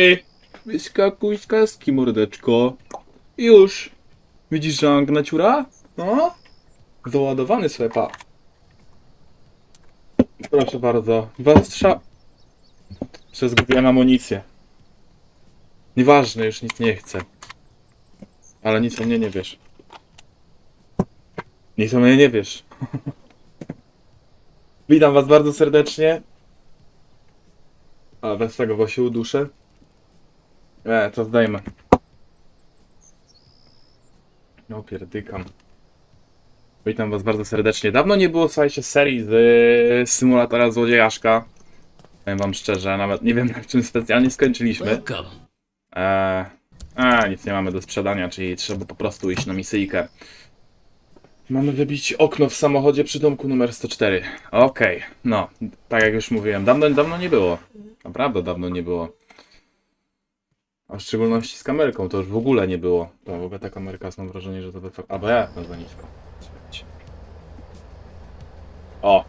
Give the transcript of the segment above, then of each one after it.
Ej, wyskakuj z kaski, mordeczko. Już. Widzisz, że Ang naciura? No? Załadowany swepa. Proszę bardzo. Dwa strza... Przez zgubiłem amunicję. Nieważne, już nic nie chcę. Ale nic o mnie nie wiesz. Nic o mnie nie wiesz. Witam was bardzo serdecznie. A bez tego, się uduszę. E, to zdejmę. No pierdykam. Witam was bardzo serdecznie. Dawno nie było, słuchajcie, serii z y, symulatora złodziejaszka. Powiem wam szczerze, nawet nie wiem na czym specjalnie skończyliśmy. Eee, a, nic nie mamy do sprzedania, czyli trzeba po prostu iść na misyjkę. Mamy wybić okno w samochodzie przy domku numer 104. Okej, no, tak jak już mówiłem, dawno, dawno nie było. Naprawdę dawno nie było. A w szczególności z kamerką, to już w ogóle nie było. To w ogóle ta kamerka, mam wrażenie, że to by... Albo ja to za nisko. Czekajcie. O!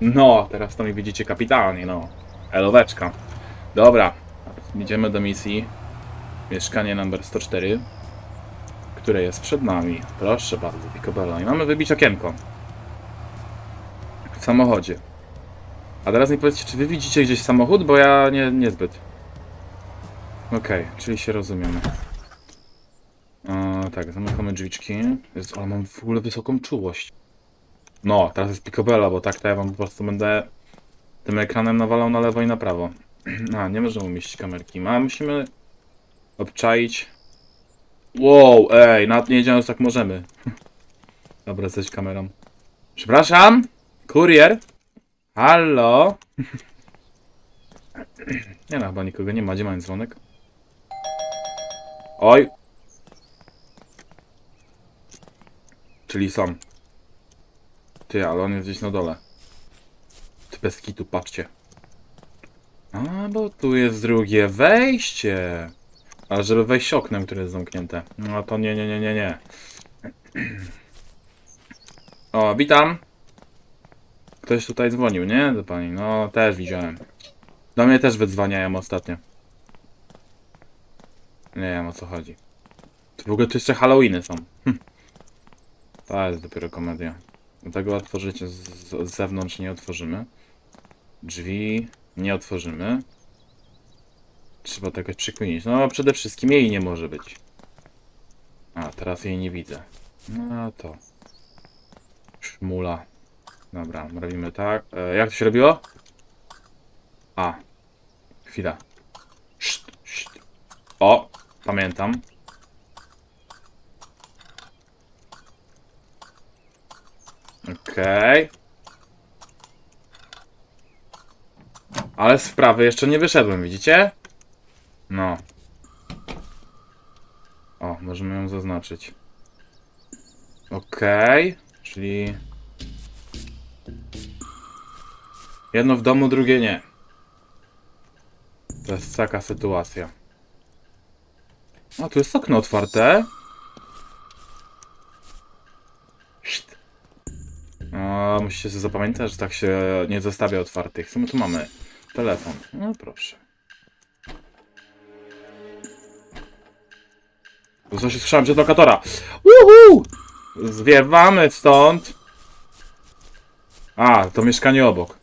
No, teraz to mi widzicie kapitalnie, no. Eloweczka. Dobra, Idziemy do misji. Mieszkanie numer 104, które jest przed nami. Proszę bardzo, Picobello. I mamy wybić okienko. W samochodzie. A teraz mi powiedzcie, czy wy widzicie gdzieś samochód? Bo ja nie, niezbyt. Okej, czyli się rozumiemy. O, tak, zamykamy drzwiczki. Jezu, ale mam w ogóle wysoką czułość. No, teraz jest Picobello, bo tak to ja wam po prostu będę tym ekranem nawalał na lewo i na prawo. A, nie możemy umieścić kamerki. A musimy obczaić. Wow, ej, nawet nie wiedziałem, że tak możemy. Dobra, jesteś kamerą. Przepraszam? Kurier? Halo? Nie no, chyba nikogo nie ma. Gdzie mam dzwonek? Oj. Czyli są. Ty, ale on jest gdzieś na dole. Ty bez kitu, patrzcie. A, bo tu jest drugie wejście. Ale żeby wejść oknem, które jest zamknięte. No to nie, nie, nie, nie, nie. O, witam. Ktoś tutaj dzwonił, nie? Do pani. No, też widziałem. Do mnie też wydzwaniają ostatnio. Nie wiem o co chodzi. To w ogóle jeszcze Halloweeny są. Hm. To jest dopiero komedia. Tego otworzyć z, z zewnątrz nie otworzymy. Drzwi nie otworzymy. Trzeba to jakoś przykminić. No przede wszystkim jej nie może być. A, teraz jej nie widzę. No to. Szmula. Dobra, robimy tak. E, jak to się robiło? A. Chwila. Szt, szt. O, pamiętam. Okej. Ale z jeszcze nie wyszedłem, widzicie? No. O, możemy ją zaznaczyć. Okej, czyli... Jedno w domu, drugie nie. To jest taka sytuacja. O, tu jest okno otwarte. Szt. O, musicie sobie zapamiętać, że tak się nie zostawia otwartych. Co my tu mamy? Telefon. No proszę. Coś słyszałem przez lokatora. Uhu! Zwiewamy stąd. A, to mieszkanie obok.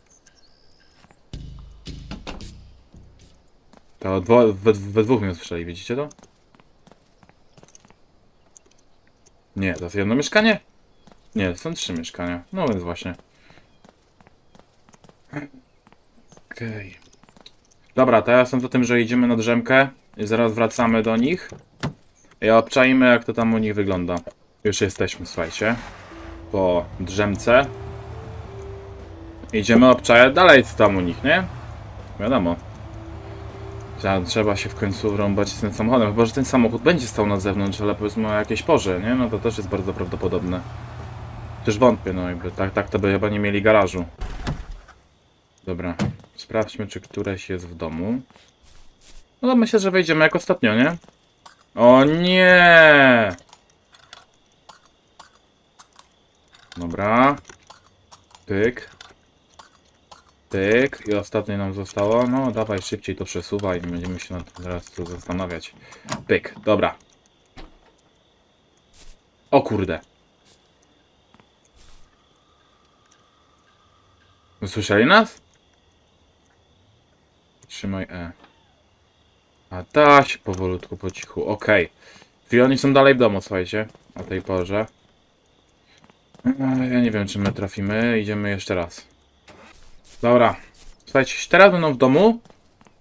To we, we dwóch mnie słyszeli, widzicie to? Nie, to jest jedno mieszkanie? Nie, są trzy mieszkania. No więc właśnie. Okej. Dobra, to ja jestem za tym, że idziemy na drzemkę i zaraz wracamy do nich. I obczajmy, jak to tam u nich wygląda. Już jesteśmy, słuchajcie. Po drzemce. Idziemy obczajać dalej, co tam u nich, nie? Wiadomo. Trzeba- Trzeba się w końcu wrąbać z tym samochodem. Chyba, że ten samochód będzie stał na zewnątrz, ale powiedzmy o jakiejś porze, nie? No to też jest bardzo prawdopodobne. Też wątpię, no jakby tak, tak to by chyba nie mieli garażu. Dobra, sprawdźmy, czy któreś jest w domu. No to myślę, że wejdziemy jak ostatnio, nie? O nie! Dobra. Pyk. Pyk. I ostatnie nam zostało. No, dawaj szybciej to przesuwaj. Będziemy się nad tym teraz tu zastanawiać. Pyk. Dobra. O kurde. Usłyszeli nas? Trzymaj E. A da się powolutku, po cichu. Okej. Czyli oni są dalej w domu, słuchajcie. O tej porze. Ale Ja nie wiem, czy my trafimy. Idziemy jeszcze raz. Dobra. Słuchajcie, teraz będą w domu.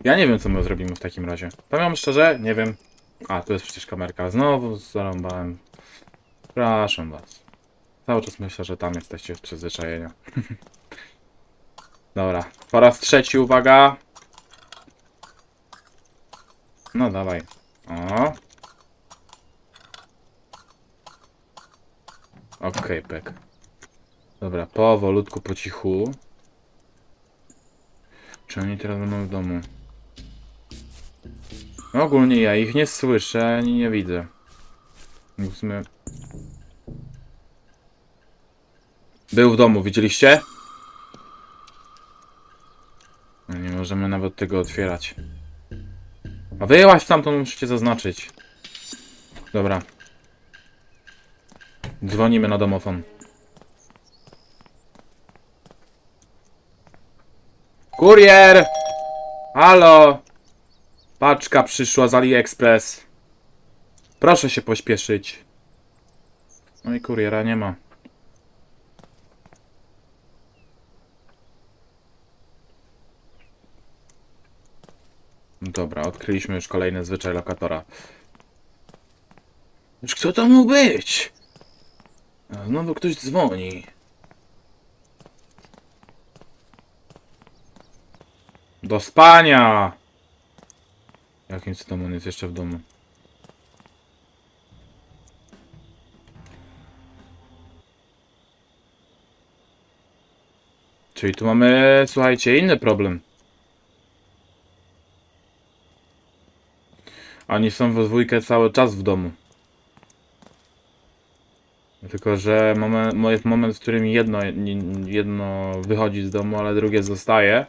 Ja nie wiem, co my zrobimy w takim razie. Powiem szczerze, nie wiem. A, tu jest przecież kamerka. Znowu zarąbałem. Przepraszam was. Cały czas myślę, że tam jesteście z przyzwyczajenia. Dobra. Po raz trzeci, uwaga. No dawaj. O. Okej, pek. Dobra, powolutku, po cichu. Czy oni teraz będą w domu? Ogólnie ja ich nie słyszę, ani nie widzę. W sumie... Był w domu, widzieliście? No nie możemy nawet tego otwierać. A wyjęłaś stamtąd, musicie zaznaczyć. Dobra. Dzwonimy na domofon. Kurier! Halo! Paczka przyszła z AliExpress. Proszę się pośpieszyć. No i kuriera nie ma. Dobra, odkryliśmy już kolejny zwyczaj lokatora. Już kto to mógł być? Znowu ktoś dzwoni. Do spania! Jakim cudem on jest jeszcze w domu? Czyli tu mamy, słuchajcie, inny problem. Oni są we dwójkę cały czas w domu. Tylko, że moment, mo- jest moment, w którym jedno, jedno wychodzi z domu, ale drugie zostaje.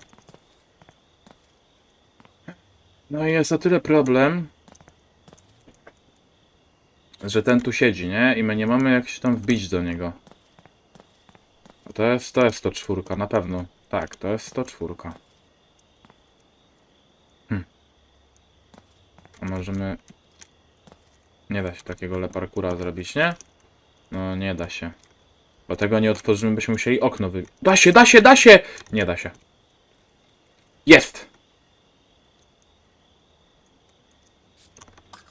No i jest o tyle problem, że ten tu siedzi, nie? I my nie mamy jak się tam wbić do niego. To jest, to jest 104, na pewno. Tak, to jest 104. Hm. A możemy... Nie da się takiego leparkura zrobić, nie? No, nie da się. Bo tego nie otworzymy, byśmy musieli okno wy... Da się, da się, da się! Nie da się. Jest!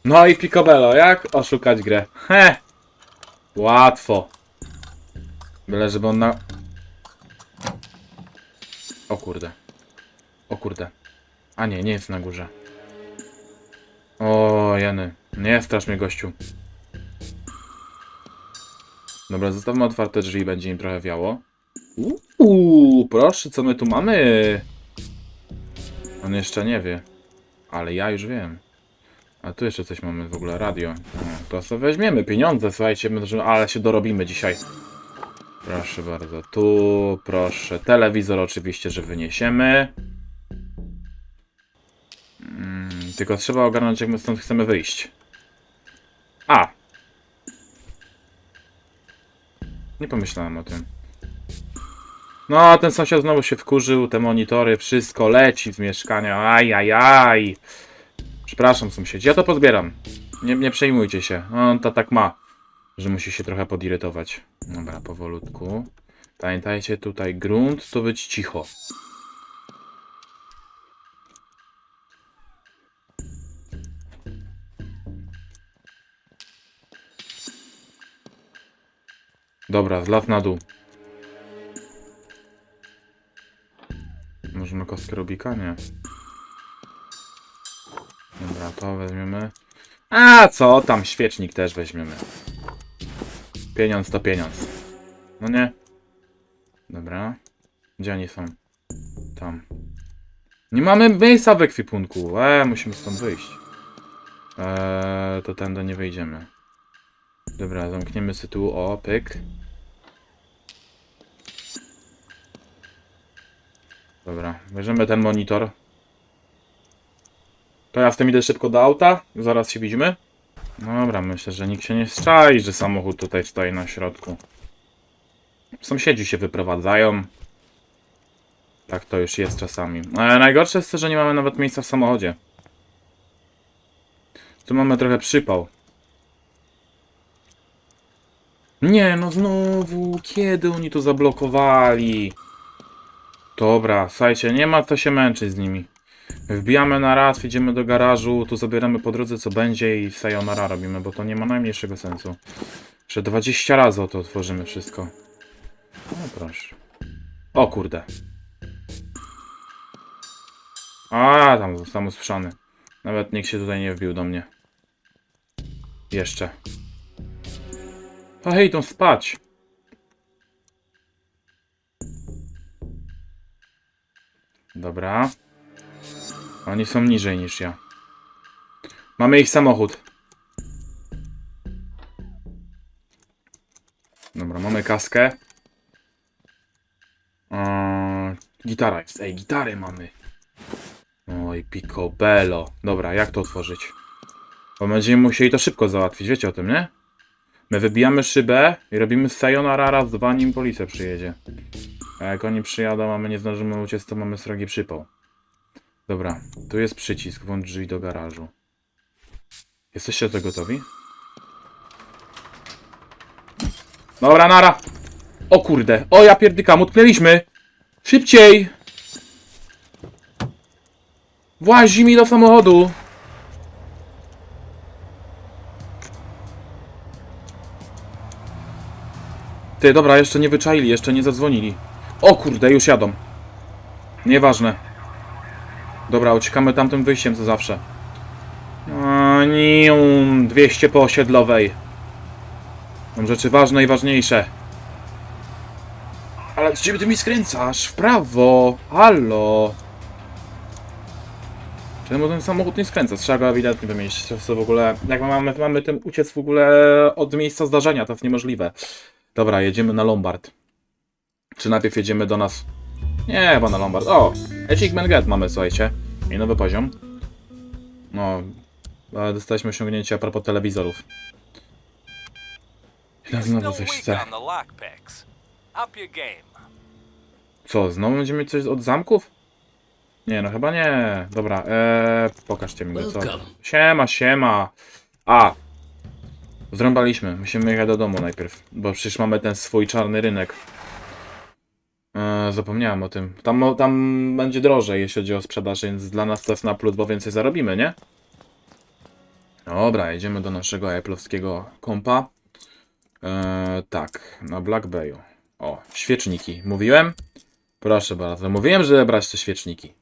No i Picobello, jak oszukać grę? He! Łatwo. Byle, żeby on na... O kurde. O kurde. A nie, nie jest na górze. O, Jany. Nie strasz mnie, gościu. Dobra, zostawmy otwarte drzwi, będzie im trochę wiało. Uuu, proszę, co my tu mamy? On jeszcze nie wie. Ale ja już wiem. A tu jeszcze coś mamy w ogóle, radio. To sobie weźmiemy pieniądze, słuchajcie, ale się dorobimy dzisiaj. Proszę bardzo, tu, proszę. Telewizor oczywiście, że wyniesiemy. Mm, tylko trzeba ogarnąć, jak my stąd chcemy wyjść. A! Nie pomyślałem o tym. No, ten sąsiad znowu się wkurzył, te monitory, wszystko leci z mieszkania. Aj, aj, aj. Przepraszam, sąsiedzi, ja to pozbieram. Nie, nie przejmujcie się. On to tak ma, że musi się trochę podirytować. Dobra, powolutku. Pamiętajcie, tutaj grunt to być cicho. Dobra, zlat na dół. Możemy kostkę Rubika? Nie. Dobra, to weźmiemy. A co tam, świecznik też weźmiemy. Pieniądz to pieniądz. No nie. Dobra. Gdzie oni są? Tam. Nie mamy miejsca w ekwipunku. E, musimy stąd wyjść. Eee, to tędy nie wyjdziemy. Dobra, zamkniemy sobie tu. O, pyk. Dobra, bierzemy ten monitor. To ja z tym idę szybko do auta. Zaraz się widzimy. Dobra, myślę, że nikt się nie strzai, że samochód tutaj stoi na środku. Sąsiedzi się wyprowadzają. Tak to już jest czasami. Ale najgorsze jest to, że nie mamy nawet miejsca w samochodzie. Tu mamy trochę przypał. Nie, no znowu, kiedy oni to zablokowali? Dobra, słuchajcie, nie ma co się męczyć z nimi. Wbijamy na raz, idziemy do garażu, tu zabieramy po drodze co będzie i sayonara robimy, bo to nie ma najmniejszego sensu. Że 20 razy o to otworzymy wszystko. No proszę. O kurde. A, tam zostałem usłyszany. Nawet nikt się tutaj nie wbił do mnie. Jeszcze. A hej, idą spać. Dobra. Oni są niżej niż ja. Mamy ich samochód. Dobra, mamy kaskę. Eee, gitara jest. Ej, gitary mamy. Oj, picobello. Dobra, jak to otworzyć? Bo będziemy musieli to szybko załatwić, wiecie o tym, nie? My wybijamy szybę i robimy sayonara raz, dwa, nim policja przyjedzie. A jak oni przyjadą, a my nie zdążymy uciec, to mamy srogi przypał. Dobra, tu jest przycisk, włącz drzwi do garażu. Jesteście do tego gotowi? Dobra, nara! O kurde, o ja pierdykam, utknęliśmy! Szybciej! Włazi mi do samochodu! Ty, dobra, jeszcze nie wyczaili, jeszcze nie zadzwonili. O kurde, już jadą. Nieważne. Dobra, uciekamy tamtym wyjściem, co zawsze. A, niu, 200 po osiedlowej. Mam rzeczy ważne i ważniejsze. Ale z ciebie ty mi skręcasz? W prawo! Halo! Czemu ten samochód nie skręca? Trzeba go ewidentnie wymieścić. To jest w ogóle... Jak mamy, mamy tym uciec w ogóle od miejsca zdarzenia, to jest niemożliwe. Dobra, jedziemy na Lombard. Czy najpierw jedziemy do nas? Nie, chyba na Lombard. O! Achievement Get mamy, słuchajcie. I nowy poziom. No, ale dostaliśmy osiągnięcie a propos telewizorów. Ja znowu coś chcę. Co, znowu będziemy mieć coś od zamków? Nie, no chyba nie. Dobra, eee, pokażcie mi go, co? Siema, siema. A. Zrąbaliśmy. Musimy jechać do domu najpierw, bo przecież mamy ten swój czarny rynek. Eee, zapomniałem o tym. Tam, tam będzie drożej, jeśli chodzi o sprzedaż, więc dla nas to jest na plus, bo więcej zarobimy, nie? Dobra, jedziemy do naszego Apple'owskiego kompa. Eee, tak, na Black Bayu. O, świeczniki. Mówiłem? Proszę bardzo. Mówiłem, że brać te świeczniki.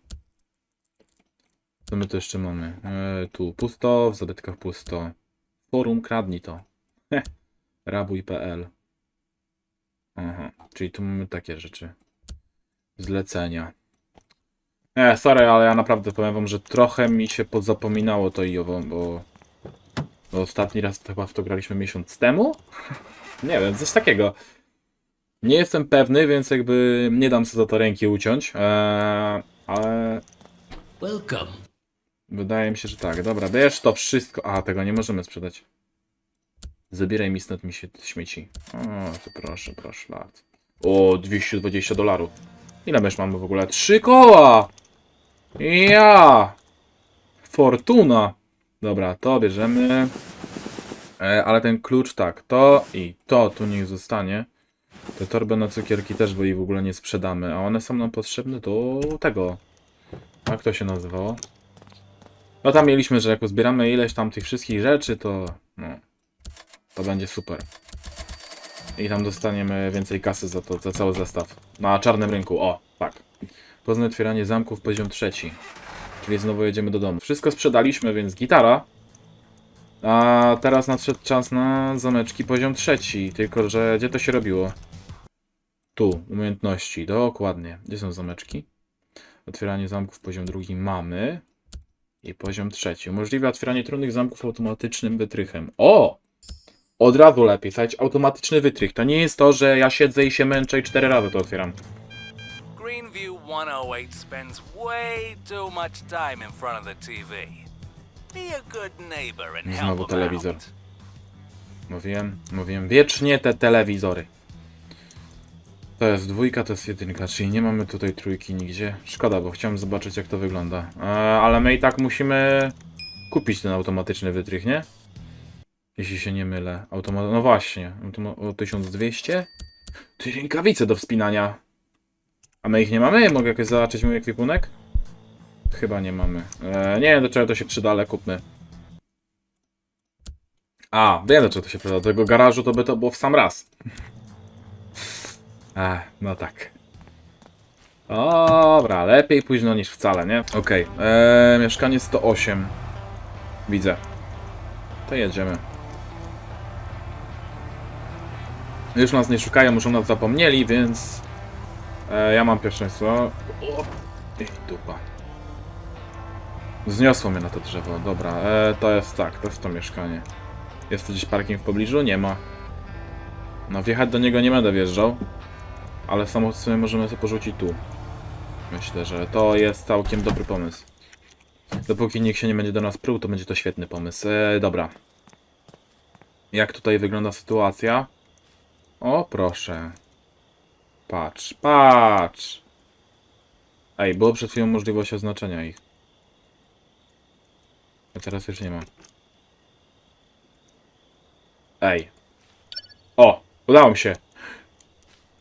Co my tu jeszcze mamy? E, tu pusto, w zabytkach pusto. Forum kradnij to. Rabuj.pl Aha, czyli tu mamy takie rzeczy. Zlecenia. Nie, sorry, ale ja naprawdę powiem wam, że trochę mi się podzapominało to i owo, bo... bo ostatni raz to chyba w to graliśmy miesiąc temu? Nie wiem, coś takiego. Nie jestem pewny, więc jakby nie dam sobie za to ręki uciąć, eee, ale Welcome. wydaje mi się, że tak. Dobra, bierz to wszystko. A, tego nie możemy sprzedać. Zabieraj mi stąd mi się śmieci. O, to proszę, proszę lat. O, 220 dolarów. Ile mysz mamy w ogóle? Trzy koła! Ja! Fortuna! Dobra, to bierzemy. E, ale ten klucz tak, to i to tu niech zostanie. Te torby na cukierki też, bo ich w ogóle nie sprzedamy, a one są nam potrzebne do tego. Jak to się nazywało? No tam mieliśmy, że jak uzbieramy ileś tam tych wszystkich rzeczy, to no, to będzie super. I tam dostaniemy więcej kasy za to, za cały zestaw. Na czarnym rynku, o, tak. Poznaj otwieranie zamków, poziom trzeci. Czyli znowu jedziemy do domu. Wszystko sprzedaliśmy, więc gitara. A teraz nadszedł czas na zameczki poziom trzeci. Tylko, że gdzie to się robiło? Tu, umiejętności, dokładnie. Gdzie są zameczki? Otwieranie zamków poziom drugi mamy. I poziom trzeci. Umożliwia otwieranie trudnych zamków automatycznym wytrychem. O! Od razu lepiej. Słuchajcie, automatyczny wytrych. To nie jest to, że ja siedzę i się męczę i cztery razy to otwieram. Greenview 108 spends way too much time in front of the TV. Be a good neighbor and help Znowu telewizor. Mówiłem, mówiłem, wiecznie te telewizory. To jest dwójka, to jest jedynka, czyli nie mamy tutaj trójki nigdzie. Szkoda, bo chciałem zobaczyć jak to wygląda. E, ale my i tak musimy kupić ten automatyczny wytrych, nie? Jeśli się nie mylę. Automa no właśnie, o 1200? Ty rękawice do wspinania. A my ich nie mamy? Mogę jakoś zobaczyć mój ekwipunek? Chyba nie mamy. E, nie wiem do czego to się przyda, ale kupmy. A, wiem do czego to się przyda. Do tego garażu to by to było w sam raz. Ech, no tak. Dobra, lepiej późno niż wcale, nie? Okej, eee, mieszkanie 108. Widzę. To jedziemy. Już nas nie szukają, muszą nas zapomnieli, więc... E, ja mam pierwszeństwo. O, ej, dupa. Zniosło mnie na to drzewo, dobra. E, to jest tak, to jest to mieszkanie. Jest tu gdzieś parking w pobliżu? Nie ma. No wjechać do niego nie będę wjeżdżał. Ale samochód sobie możemy sobie porzucić tu. Myślę, że to jest całkiem dobry pomysł. Dopóki nikt się nie będzie do nas pruł, to będzie to świetny pomysł. E, dobra. Jak tutaj wygląda sytuacja? O, proszę. Patrz, patrz. Ej, było przed chwilą możliwość oznaczenia ich. A teraz już nie ma. Ej. O, udało mi się.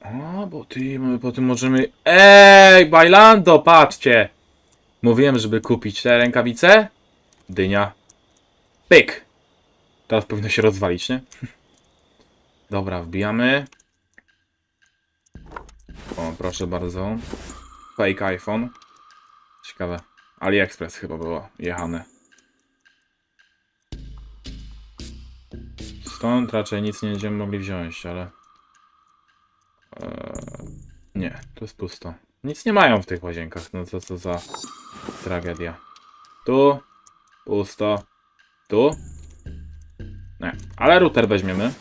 O, bo ty, po tym możemy... Ej, Bailando, patrzcie! Mówiłem, żeby kupić te rękawice. Dynia. Pyk! Teraz powinno się rozwalić, nie? Dobra, wbijamy. O, proszę bardzo. Fake iPhone. Ciekawe. AliExpress chyba było jechane. Stąd raczej nic nie będziemy mogli wziąć, ale... Eee, nie, to jest pusto. Nic nie mają w tych łazienkach, no co to za tragedia. Tu, pusto, tu. Nie, ale router weźmiemy.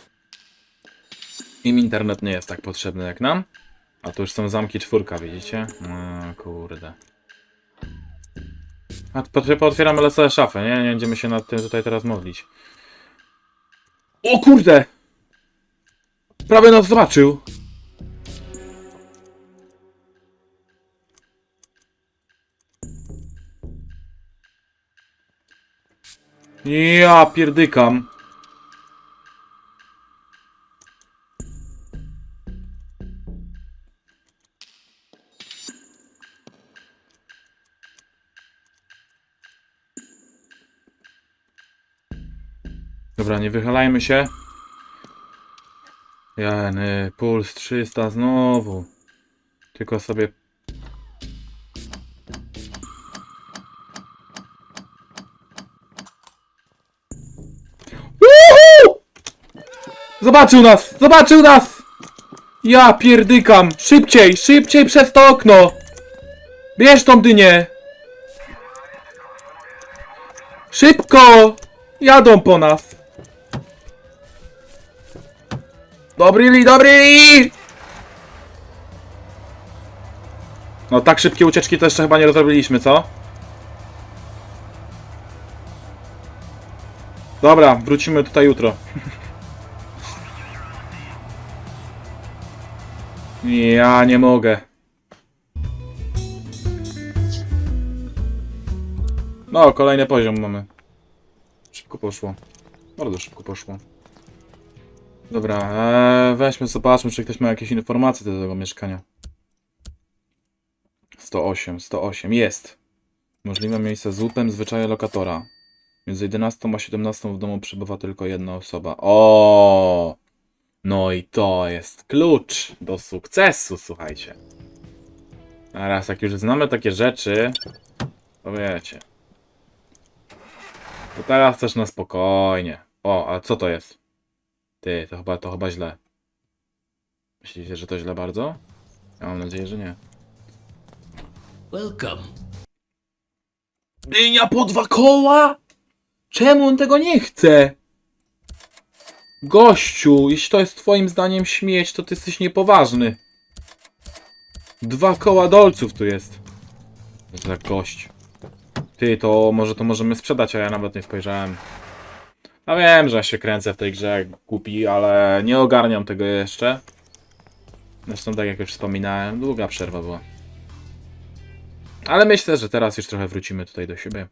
Im internet nie jest tak potrzebny jak nam. A tu już są zamki czwórka, widzicie? No kurde. A pootwieramy LSE szafę, nie? Nie będziemy się nad tym tutaj teraz modlić. O kurde! Prawie nas zobaczył. Ja pierdykam. Dobra, nie wychylajmy się. Jany, puls 300 znowu. Tylko sobie... Woohoo! Zobaczył nas! Zobaczył nas! Ja pierdykam! Szybciej, szybciej przez to okno! Bierz tą dynię! Szybko! Jadą po nas! Dobry li, dobry li! No tak szybkie ucieczki to jeszcze chyba nie rozrobiliśmy, co? Dobra, wrócimy tutaj jutro. Ja nie mogę. No, kolejny poziom mamy. Szybko poszło. Bardzo szybko poszło. Dobra, eee, weźmy, zobaczmy, czy ktoś ma jakieś informacje do tego mieszkania. 108, 108, jest. Możliwe miejsce z łupem zwyczaje lokatora. Między 11 a 17 w domu przebywa tylko jedna osoba. O! No i to jest klucz do sukcesu, słuchajcie. Teraz jak już znamy takie rzeczy, to wiecie. To teraz też na spokojnie. O, a co to jest? Ty, to chyba, to chyba źle. Myślicie, że to źle bardzo? Ja mam nadzieję, że nie. Welcome. Dynia po dwa koła? Czemu on tego nie chce? Gościu, jeśli to jest twoim zdaniem śmieć, to ty jesteś niepoważny. Dwa koła dolców tu jest. Za gość. Ty, to może to możemy sprzedać, a ja nawet nie spojrzałem. No wiem, że się kręcę w tej grze jak głupi, ale nie ogarniam tego jeszcze. Zresztą tak jak już wspominałem, długa przerwa była. Ale myślę, że teraz już trochę wrócimy tutaj do siebie.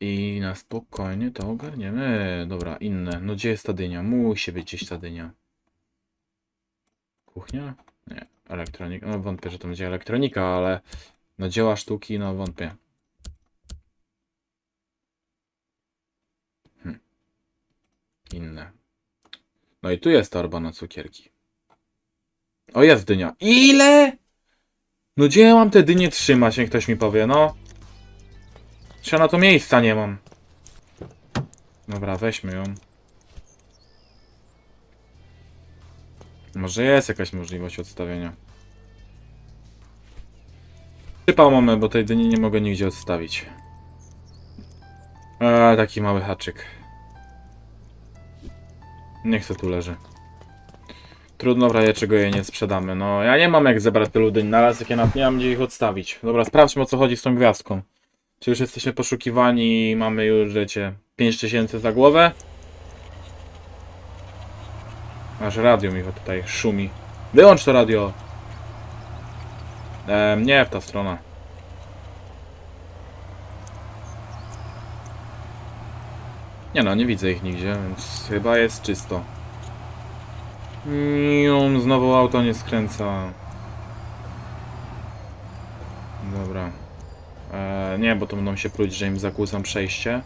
I na spokojnie to ogarniemy. Dobra, inne. No gdzie jest ta dynia? Musi być gdzieś ta dynia. Kuchnia? Nie. Elektronika. No wątpię, że to będzie elektronika, ale no dzieła sztuki, no wątpię. Inne. No i tu jest torba na cukierki. O, jest dynia. Ile? No gdzie ja mam te dynie trzymać, niech ktoś mi powie, no. Czy na to miejsca nie mam. Dobra, weźmy ją. Może jest jakaś możliwość odstawienia. Przypał mamy, bo tej dyni nie mogę nigdzie odstawić. Eee, taki mały haczyk. Niech se tu leży. Trudno w razie czego jej nie sprzedamy. No, ja nie mam jak zebrać tylu dyń na raz, jak ja nawet nie mam gdzie ich odstawić. Dobra, sprawdźmy o co chodzi z tą gwiazdką. Czy już jesteśmy poszukiwani i mamy już, wiecie, 5000 za głowę? Aż radio mi tutaj szumi. Wyłącz to radio! Ehm, nie w ta strona. Nie no, nie widzę ich nigdzie, więc chyba jest czysto. Nium, znowu auto nie skręca. Dobra. Eee, nie, bo to będą się pluć, że im zakłócam przejście.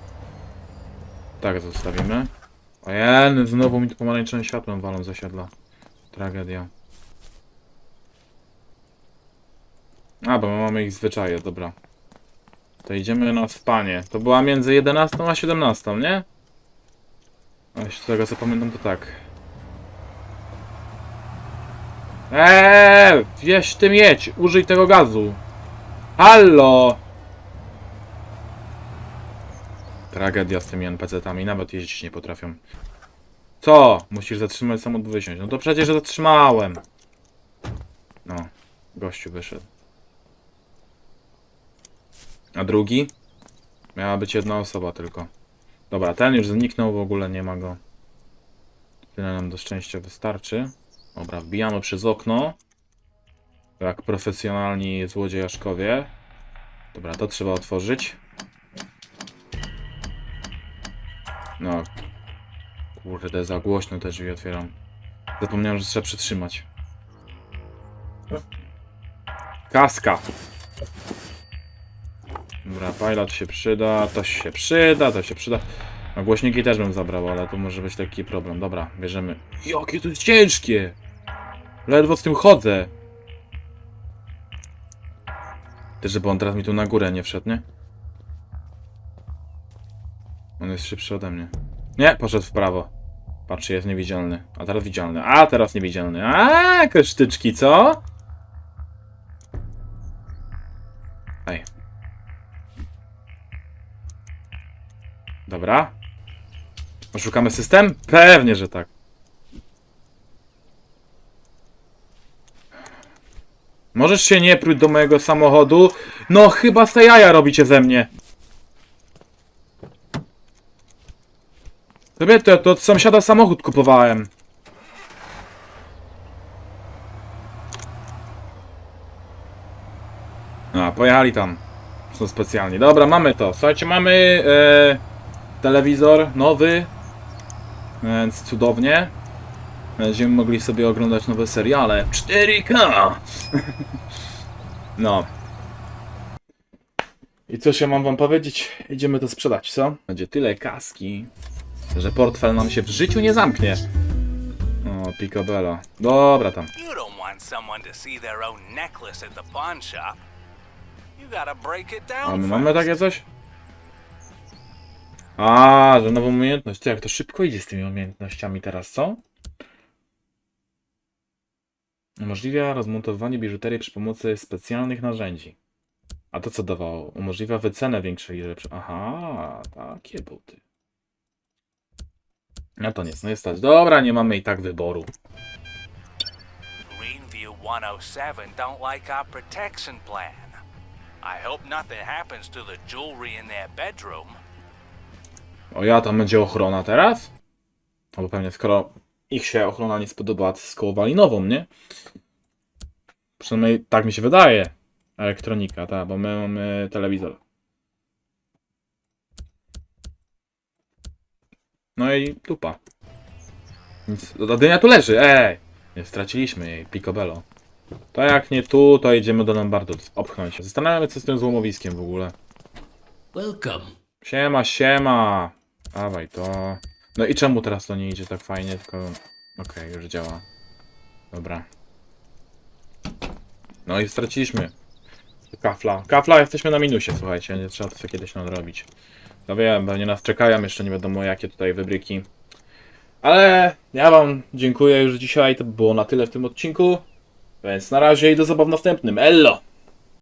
Tak zostawimy. Ojen, znowu mi tu pomarańczowym światłem walą z osiedla. Tragedia. A, bo my mamy ich zwyczaje, dobra. To idziemy na spanie. To była między 11 a 17, nie? A z tego co pamiętam, to tak. Eee, wieś tym jedź, użyj tego gazu. Hallo! Tragedia z tymi NPC-tami, nawet jeździć nie potrafią. Co? Musisz zatrzymać samochód wysiąść. No to przecież zatrzymałem. No, gościu wyszedł. A drugi? Miała być jedna osoba tylko. Dobra, ten już zniknął, w ogóle nie ma go. Tyle nam do szczęścia wystarczy. Dobra, wbijamy przez okno. Jak profesjonalni złodziejaszkowie. Dobra, to trzeba otworzyć. No. Kurde, za głośno te drzwi otwieram. Zapomniałem, że trzeba przytrzymać. Kaska. Dobra, pilot się przyda, to się przyda, to się przyda. A głośniki też bym zabrał, ale to może być taki problem. Dobra, bierzemy. Jakie to jest ciężkie! Ledwo z tym chodzę. Też, żeby on teraz mi tu na górę nie wszedł, nie? On jest szybszy ode mnie. Nie, poszedł w prawo. Patrz, jest niewidzialny. A teraz widzialny. A, teraz niewidzialny. A, kosztyczki, co? Ej. Dobra. Oszukamy system? Pewnie, że tak. Możesz się nie pruć do mojego samochodu? No chyba se jaja robicie ze mnie. Tobie to, to od sąsiada samochód kupowałem. A, pojechali tam. Są specjalnie. Dobra, mamy to. Słuchajcie, mamy e, telewizor nowy. Więc cudownie. Będziemy mogli sobie oglądać nowe seriale. 4K! no. I coś ja mam wam powiedzieć? Idziemy to sprzedać, co? Będzie tyle kaski, że portfel nam się w życiu nie zamknie. O, picobello. Dobra tam. You don't want someone to see their own necklace at the pawn shop. You gotta break it down. A my mamy takie coś? A, że nową umiejętność. Ty, jak to szybko idzie z tymi umiejętnościami teraz, co? Umożliwia rozmontowanie biżuterii przy pomocy specjalnych narzędzi. A to co dawało? Umożliwia wycenę większej lepszej. Aha, takie buty. No to nic, no jest stać. Dobra, nie mamy i tak wyboru. Greenview 107 don't like our protection plan. I hope nothing happens to the jewelry in their bedroom. O ja, tam będzie ochrona teraz? No bo pewnie skoro ich się ochrona nie spodobała, to skołowali nową, nie? Przynajmniej tak mi się wydaje. Elektronika, tak, bo my mamy telewizor. No i dupa. Nic. Dynia tu leży, ej! Nie straciliśmy jej, picobello. To jak nie tu, to jedziemy do Lombardu obchnąć. Zastanawiam się, co z tym złomowiskiem w ogóle. Welcome. Siema, siema! Dawaj to. No i czemu teraz to nie idzie tak fajnie, tylko... Okej, już działa. Dobra. No i straciliśmy. Kafla. Kafla, jesteśmy na minusie, słuchajcie, nie trzeba to sobie kiedyś nadrobić. No wiem, pewnie nas czekają jeszcze nie wiadomo jakie tutaj wybryki. Ale ja wam dziękuję już dzisiaj, to by było na tyle w tym odcinku. Więc na razie i do zabaw następnym. Ello!